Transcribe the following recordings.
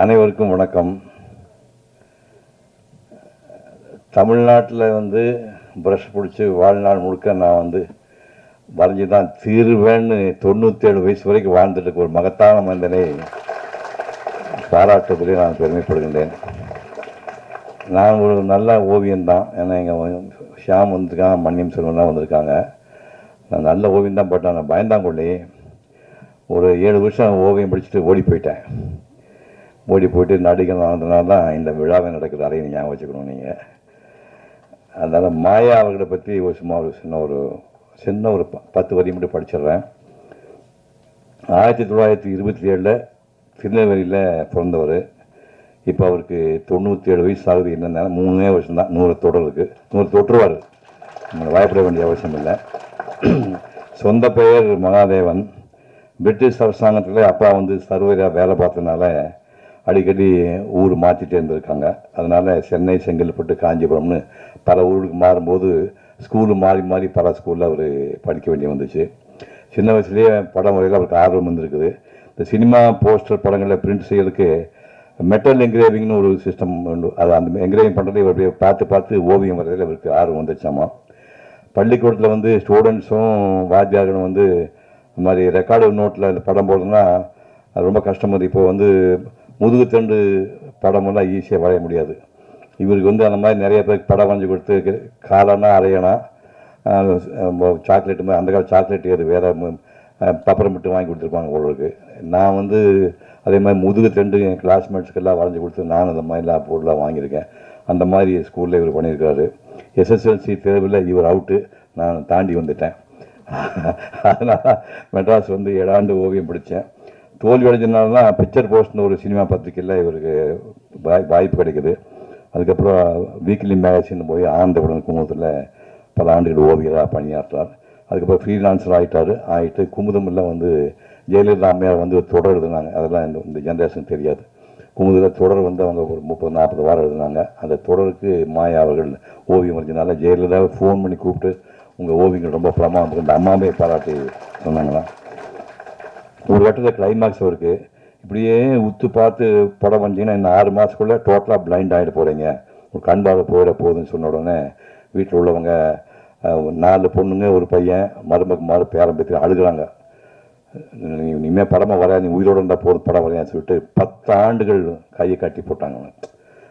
அனைவருக்கும் வணக்கம். தமிழ்நாட்டில் வந்து ப்ரஷ் பிடிச்சி வாழ்நாள் முழுக்க நான் வந்து வரைஞ்சி தான் தீர்வேன்னு தொண்ணூற்றேழு வயசு வரைக்கும் வாழ்ந்துட்டு இருக்க ஒரு மகத்தான மனிதனை பாராட்டுவதிலே நான் பெருமைப்படுகின்றேன். நான் ஒரு நல்ல ஓவியம்தான் ஏன்னா எங்கள் ஷியாம் வந்திருக்காங்க மன்னியம் செல்வன்லாம் வந்திருக்காங்க. நான் நல்ல ஓவியம் தான் போட்டேன் நான் பயந்தாங்கொள்ளி ஒரு ஏழு வருஷம் ஓவியம் படிச்சுட்டு ஓடி போயிட்டேன். ஓடி போயிட்டு நடிகர் ஆனதுனால தான் இந்த விழாவை நடக்குது அதையும் ஞாபகம் வச்சுக்கணும் நீங்கள் அதனால் மாயா அவர்களை பற்றி ஒரு சும்மா ஒரு சின்ன ஒரு சின்ன ஒரு ப- பத்து வரி மட்டும் படிச்சிடுறேன். ஆயிரத்தி தொள்ளாயிரத்தி இருபத்தி ஏழில் திருநெல்வேலியில் பிறந்தவர். இப்போ அவருக்கு தொண்ணூற்றி ஏழு வயசு ஆகுது என்னென்ன மூணே வருஷம் தான் நூறு தொடருக்கு நூறு தொற்றுவார். நம்ம பயப்பட வேண்டிய அவசியம் இல்லை. சொந்த பெயர் மகாதேவன். பிரிட்டிஷ் அரசாங்கத்தில் அப்பா வந்து சர்வதாக வேலை பார்த்ததுனால அடிக்கடி ஊர் மாற்றிட்டே இருந்திருக்காங்க. அதனால் சென்னை செங்கல்பட்டு காஞ்சிபுரம்னு பல ஊருக்கு மாறும்போது ஸ்கூலு மாறி மாறி பல ஸ்கூலில் அவர் படிக்க வேண்டி வந்துச்சு. சின்ன வயசுலேயே படம் வரையில் அவருக்கு ஆர்வம் இருந்திருக்குது இந்த சினிமா போஸ்டர் படங்களில் பிரிண்ட் செய்யறதுக்கு மெட்டல் என்கிரேவிங்னு ஒரு சிஸ்டம் உண்டு. அது அந்த என்கிரேவிங் பண்ணுறது இவர் அப்படியே பார்த்து பார்த்து ஓவியம் வரையில் அவருக்கு ஆர்வம் வந்துச்சாமா. பள்ளிக்கூடத்தில் வந்து ஸ்டூடெண்ட்ஸும் வாத்தியார்களும் வந்து இந்த மாதிரி ரெக்கார்டு நோட்டில் இந்த படம் போடணும்னா அது ரொம்ப கஷ்டமாக இப்போ வந்து முதுகுத்தண்டு படமெல்லாம் ஈஸியாக வரைய முடியாது. இவருக்கு வந்து அந்த மாதிரி நிறைய பேருக்கு படம் வரைஞ்சி கொடுத்து காலனா அரையனா சாக்லேட்டு மாதிரி அந்த கால சாக்லேட் அது வேறு பப்பரம் மட்டும் வாங்கி கொடுத்துருப்பாங்க உங்களுக்கு நான் வந்து அதே மாதிரி முதுகு தண்டு என் கிளாஸ்மேட்ஸ்க்கெல்லாம் வரைஞ்சி கொடுத்து நானும் அந்த மாதிரிலாம் பொருளாக வாங்கியிருக்கேன். அந்த மாதிரி ஸ்கூலில் இவர் பண்ணியிருக்காரு. எஸ்எஸ்எல்சி தேர்வில் இவர் அவுட்டு நான் தாண்டி வந்துட்டேன். அதனால் மெட்ராஸ் வந்து ஏழாண்டு ஓவியம் பிடித்தேன் தோல்வி அடைஞ்சதுனால தான் பிக்சர் போஸ்ட்னு ஒரு சினிமா பத்திரிக்கையில் இவருக்கு வாய் வாய்ப்பு கிடைக்குது. அதுக்கப்புறம் வீக்லி மேகசின் போய் ஆனந்தபுரம் குமுதத்தில் பல ஆண்டுகள் ஓவியராக பணியாற்றார். அதுக்கப்புறம் ஃப்ரீலான்சர் ஆகிட்டார் ஆகிட்டு குமுதமில் வந்து ஜெயலலிதா அம்மையார் வந்து தொடர் எழுதுனாங்க. அதெல்லாம் இந்த இந்த ஜென்ரேஷன் தெரியாது. குமுதில் தொடர் வந்து அவங்க ஒரு முப்பது நாற்பது வாரம் எழுதுனாங்க. அந்த தொடருக்கு மாயா அவர்கள் ஓவியம் வரைஞ்சனால ஜெயலலிதாவை ஃபோன் பண்ணி கூப்பிட்டு உங்கள் ஓவியங்கள் ரொம்ப பிரமாதம். அந்த அம்மாவே பாராட்டி சொன்னாங்களாம். ஒரு கட்டத்தில் கிளைமேக்ஸ் இருக்கு. இப்படியே உத்து பார்த்து படம் வந்தீங்கன்னா இன்னும் ஆறு மாதத்துக்குள்ளே டோட்டலாக பிளைண்ட் ஆகிட்டு போகிறீங்க ஒரு கண் பார்வை போயிட போகுதுன்னு சொன்ன உடனே வீட்டில் உள்ளவங்க நாலு பொண்ணுங்க ஒரு பையன் மருமக்கு மாறு பேரம் பேத்து அழுகுறாங்க. நீ இனிமேல் படமாக வரையா நீ உயிரோடு இருந்தால் போதும் படம் வரையான்னு சொல்லிட்டு பத்தாண்டுகள் கையை கட்டி போட்டாங்க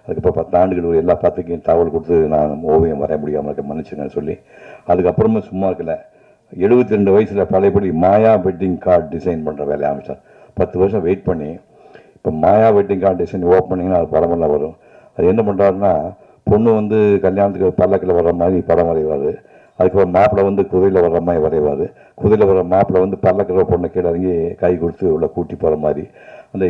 அதுக்கப்புறம் பத்தாண்டுகள் ஒரு எல்லா பத்துக்கையும் தகவல் கொடுத்து நான் ஓவியம் வரைய முடியாமல் இருக்க மன்னிச்சுங்கன்னு சொல்லி. அதுக்கப்புறமும் சும்மா இருக்கல. எழுபத்தி ரெண்டு வயசில் பழையபடி மாயா வெட்டிங் கார்டு டிசைன் பண்ணுற வேலையை ஆரம்பித்தார் பத்து வருஷம் வெயிட் பண்ணி இப்போ Maya wedding card design open அது படமெல்லாம் வரும். அது என்ன பண்ணுறாருன்னா பொண்ணு வந்து கல்யாணத்துக்கு பல்லக்கில் வர்ற மாதிரி படம் வரைவார். அதுக்கப்புறம் மேப்பில் வந்து குதிரையில் வர்ற மாதிரி வரைவார். குதிரையில் வர்ற மேப்பில் வந்து பல்லக்கில் பொண்ணை கீழே இறங்கி கை கொடுத்து உள்ள கூட்டி போகிற மாதிரி. அந்த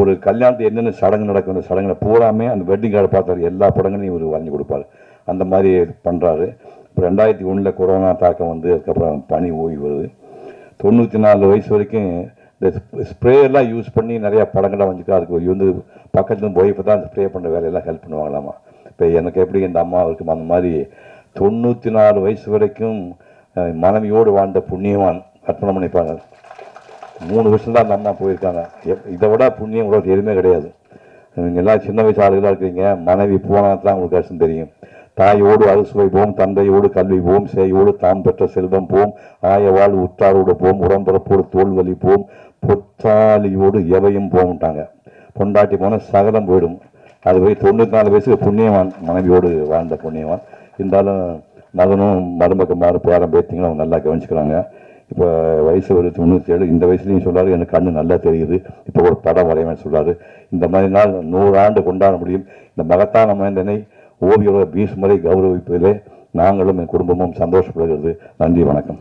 ஒரு கல்யாணத்துக்கு என்னென்ன சடங்கு நடக்கும் அந்த சடங்குல பூராமே அந்த வெட்டிங் கார்டு பார்த்தாரு. எல்லா படங்களையும் இவர் வரைஞ்சி கொடுப்பாரு. அந்த மாதிரி பண்ணுறாரு இப்போ ரெண்டாயிரத்தி ஒன்றில் கொரோனா தாக்கம் வந்து அதுக்கப்புறம் பனி ஓய்வு வருது. தொண்ணூற்றி நாலு வயசு வரைக்கும் இந்த ஸ்ப்ரேயெல்லாம் யூஸ் பண்ணி நிறையா படங்கள்லாம் வந்துட்டு அதுக்கு வந்து பக்கத்துலேருந்து போய் இப்போ தான் ஸ்ப்ரே பண்ணுற வேலையெல்லாம் ஹெல்ப் பண்ணுவாங்களாமா. இப்போ எனக்கு எப்படி இந்த அம்மா இருக்கும் அந்த மாதிரி தொண்ணூற்றி நாலு வயசு வரைக்கும் மனைவியோடு வாழ்ந்த புண்ணியவான் கற்பனை பண்ணிப்பாங்க. மூணு வருஷம் தான் அந்த அம்மா போயிருக்காங்க. எப்- இதை விட புண்ணியம் கூட எதுவுமே கிடையாது. நீங்கள் எல்லாம் சின்ன வயசு ஆளுகளாக இருக்கிறீங்க. மனைவி போனால் தான் உங்களுக்கு கஷ்டம் தெரியும். தாயோடு அறுசுவை போம் தந்தையோடு கல்வி போம் சேயோடு தாம் பெற்ற செல்வம் போம் ஆயவாள் உற்றாரோடு போம் உடம்பரப்போடு தோல் வலி போம் பொத்தாலியோடு எவையும் போம்ட்டாங்க பொண்டாட்டி போனால் சகலம் போயிடும். அது போய் தொண்ணூற்றி நாலு வயசுக்கு புண்ணியவான் மனைவியோடு வாழ்ந்த புண்ணியவான். இருந்தாலும் மகனும் மருமக்கமாறு பேரம் பேத்திங்களும் அவங்க நல்லா கவனிச்சுக்கிறாங்க. இப்போ வயசு ஒரு தொண்ணூற்றி ஏழு இந்த வயசுலையும் சொல்றாரு எனக்கு கண்ணு நல்லா தெரியுது. இப்போ ஒரு படம் வரையவேன்னு சொல்றாரு. இந்த மாதிரி நாள் நூறு ஆண்டு கொண்டாட முடியும். இந்த மகத்தான மனிதனை ஓவியோட பீஸ் கௌரவிப்பதிலே நாங்களும் என் குடும்பமும் சந்தோஷப்படுகிறது. நன்றி வணக்கம்.